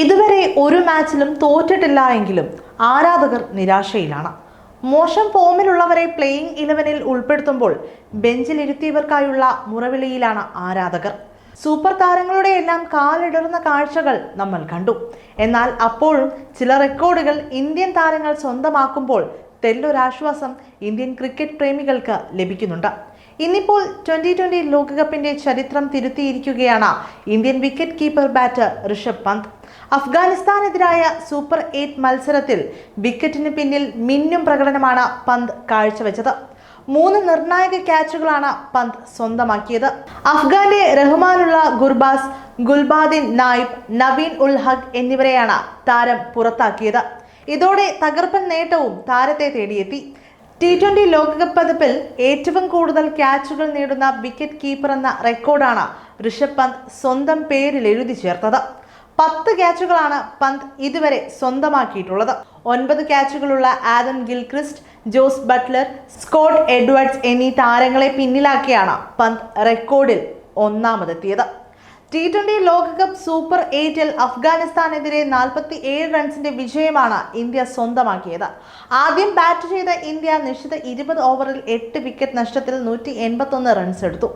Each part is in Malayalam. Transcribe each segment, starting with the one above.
ഇതുവരെ ഒരു മാച്ചിലും തോറ്റിട്ടില്ല എങ്കിലും ആരാധകർ നിരാശയിലാണ്. മോശം ഫോമിലുള്ളവരെ പ്ലേയിങ് ഇലവനിൽ ഉൾപ്പെടുത്തുമ്പോൾ ബെഞ്ചിലിരുത്തിയവർക്കായുള്ള മുറവിളിയിലാണ് ആരാധകർ. സൂപ്പർ താരങ്ങളുടെ എല്ലാം കാലിടറുന്ന കാഴ്ചകൾ നമ്മൾ കണ്ടു. എന്നാൽ അപ്പോഴും ചില റെക്കോർഡുകൾ ഇന്ത്യൻ താരങ്ങൾ സ്വന്തമാക്കുമ്പോൾ തെല്ലൊരാശ്വാസം ഇന്ത്യൻ ക്രിക്കറ്റ് പ്രേമികൾക്ക് ലഭിക്കുന്നുണ്ട്. ഇന്നിപ്പോൾ ട്വന്റി ട്വന്റി ലോകകപ്പിന്റെ ചരിത്രം തിരുത്തിയിരിക്കുകയാണ് Indian wicket keeper batter Rishabh Pant. അഫ്ഗാനിസ്ഥാനെതിരായ super eight മത്സരത്തിൽ വിക്കറ്റിന് പിന്നിൽ മിന്നും പ്രകടനമാണ് പന്ത് കാഴ്ചവെച്ചത്. മൂന്ന് നിർണായക ക്യാച്ചുകളാണ് പന്ത് സ്വന്തമാക്കിയത്. അഫ്ഗാന്റെ റഹ്മാനുള്ള ഗുർബാസ് ഗുൽബാദിൻ നായിബ് നവീൻ ഉൽ ഹഖ് എന്നിവരെയാണ് താരം പുറത്താക്കിയത്. ഇതോടെ തകർപ്പൻ നേട്ടവും താരത്തെ തേടിയെത്തി. ടി ട്വന്റി ലോകകപ്പ് പതിപ്പിൽ ഏറ്റവും കൂടുതൽ ക്യാച്ചുകൾ നേടുന്ന വിക്കറ്റ് കീപ്പർ എന്ന റെക്കോർഡാണ് ഋഷഭ് പന്ത് സ്വന്തം പേരിൽ എഴുതി ചേർത്തത്. പത്ത് ക്യാച്ചുകളാണ് പന്ത് ഇതുവരെ സ്വന്തമാക്കിയിട്ടുള്ളത്. ഒൻപത് ക്യാച്ചുകളുള്ള Adam Gilchrist Jos Buttler Scott Edwards എന്നീ താരങ്ങളെ പിന്നിലാക്കിയാണ് പന്ത് റെക്കോർഡിൽ ഒന്നാമതെത്തിയത്. ടി ട്വന്റി ലോകകപ്പ് സൂപ്പർ എയ്റ്റിൽ അഫ്ഗാനിസ്ഥാനെതിരെ നാൽപ്പത്തി ഏഴ് റൺസിന്റെ വിജയമാണ് ഇന്ത്യ സ്വന്തമാക്കിയത്. ആദ്യം ബാറ്റ് ചെയ്ത ഇന്ത്യ നിശ്ചിത ഇരുപത് ഓവറിൽ എട്ട് വിക്കറ്റ് നഷ്ടത്തിൽ നൂറ്റി എൺപത്തൊന്ന് റൺസ് എടുത്തു.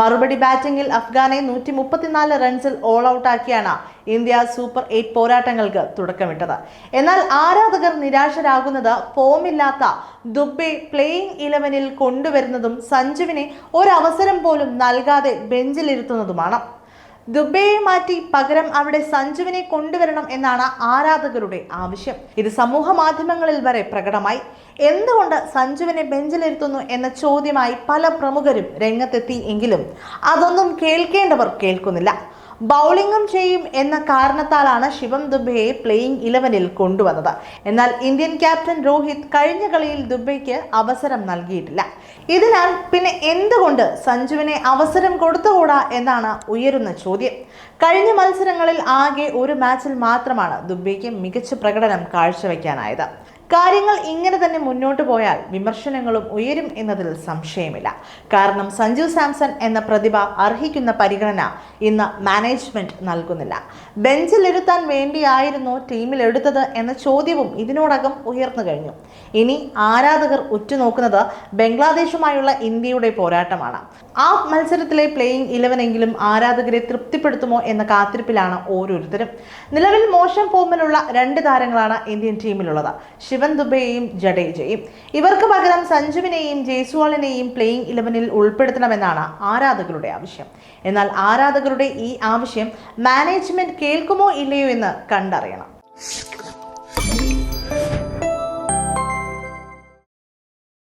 മറുപടി ബാറ്റിംഗിൽ അഫ്ഗാനെ നൂറ്റി മുപ്പത്തിനാല് റൺസിൽ ഓൾ ഔട്ടാക്കിയാണ് ഇന്ത്യ സൂപ്പർ എയ്റ്റ് പോരാട്ടങ്ങൾക്ക് തുടക്കമിട്ടത്. എന്നാൽ ആരാധകർ നിരാശരാകുന്നത് ഫോമില്ലാത്ത ദുബെ പ്ലേയിങ് ഇലവനിൽ കൊണ്ടുവരുന്നതും സഞ്ജുവിനെ ഒരവസരം പോലും നൽകാതെ ബെഞ്ചിലിരുത്തുന്നതുമാണ് ദുബൈയെ മാറ്റി പകരം അവിടെ സഞ്ജുവിനെ കൊണ്ടുവരണം എന്നാണ് ആരാധകരുടെ ആവശ്യം. ഇത് സമൂഹ മാധ്യമങ്ങളിൽ വരെ പ്രകടമായി. എന്തുകൊണ്ട് സഞ്ജുവിനെ ബെഞ്ചിലിരുത്തുന്നു എന്ന ചോദ്യമായി പല പ്രമുഖരും രംഗത്തെത്തി എങ്കിലും അതൊന്നും കേൾക്കേണ്ടവർ കേൾക്കുന്നില്ല. ബൗളിംഗും ചെയ്യും എന്ന കാരണത്താലാണ് ശിവം ദുബെയെ പ്ലേയിങ് ഇലവനിൽ കൊണ്ടുവന്നത്. എന്നാൽ ഇന്ത്യൻ ക്യാപ്റ്റൻ രോഹിത് കഴിഞ്ഞ കളിയിൽ ദുബെയ്ക്ക് അവസരം നൽകിയിട്ടില്ല. ഇതിനാൽ പിന്നെ എന്തുകൊണ്ട് സഞ്ജുവിനെ അവസരം കൊടുത്തുകൂടാ എന്നാണ് ഉയരുന്ന ചോദ്യം. കഴിഞ്ഞ മത്സരങ്ങളിൽ ആകെ ഒരു മാച്ചിൽ മാത്രമാണ് ദുബെയ്ക്ക് മികച്ച പ്രകടനം കാഴ്ചവെക്കാനായത്. കാര്യങ്ങൾ ഇങ്ങനെ തന്നെ മുന്നോട്ട് പോയാൽ വിമർശനങ്ങളും ഉയരും എന്നതിൽ സംശയമില്ല. കാരണം സഞ്ജു സാംസൺ എന്ന പ്രതിഭ അർഹിക്കുന്ന പരിഗണന ഇന്ന് മാനേജ്മെന്റ് നൽകുന്നില്ല. ബെഞ്ചിലിരുത്താൻ വേണ്ടിയായിരുന്നു ടീമിലെടുത്തത് എന്ന ചോദ്യവും ഇതിനോടകം ഉയർന്നു കഴിഞ്ഞു. ഇനി ആരാധകർ ഉറ്റുനോക്കുന്നത് ബംഗ്ലാദേശുമായുള്ള ഇന്ത്യയുടെ പോരാട്ടമാണ്. ആ മത്സരത്തിലെ പ്ലേയിങ് ഇലവനെങ്കിലും ആരാധകരെ തൃപ്തിപ്പെടുത്തുമോ എന്ന കാത്തിരിപ്പിലാണ് ഓരോരുത്തരും. നിലവിൽ മോശം ഫോമിലുള്ള രണ്ട് താരങ്ങളാണ് ഇന്ത്യൻ ടീമിലുള്ളത് ശിവൻ ദുബെയും ജഡേജയും. ഇവർക്ക് പകരം സഞ്ജുവിനെയും ജയ്സ്വാളിനെയും പ്ലേയിങ് ഇലവനിൽ ഉൾപ്പെടുത്തണമെന്നാണ് ആരാധകരുടെ ആവശ്യം. എന്നാൽ ആരാധകരുടെ ഈ ആവശ്യം മാനേജ്മെന്റ് കേൾക്കുമോ ഇല്ലയോ എന്ന് കണ്ടറിയണം.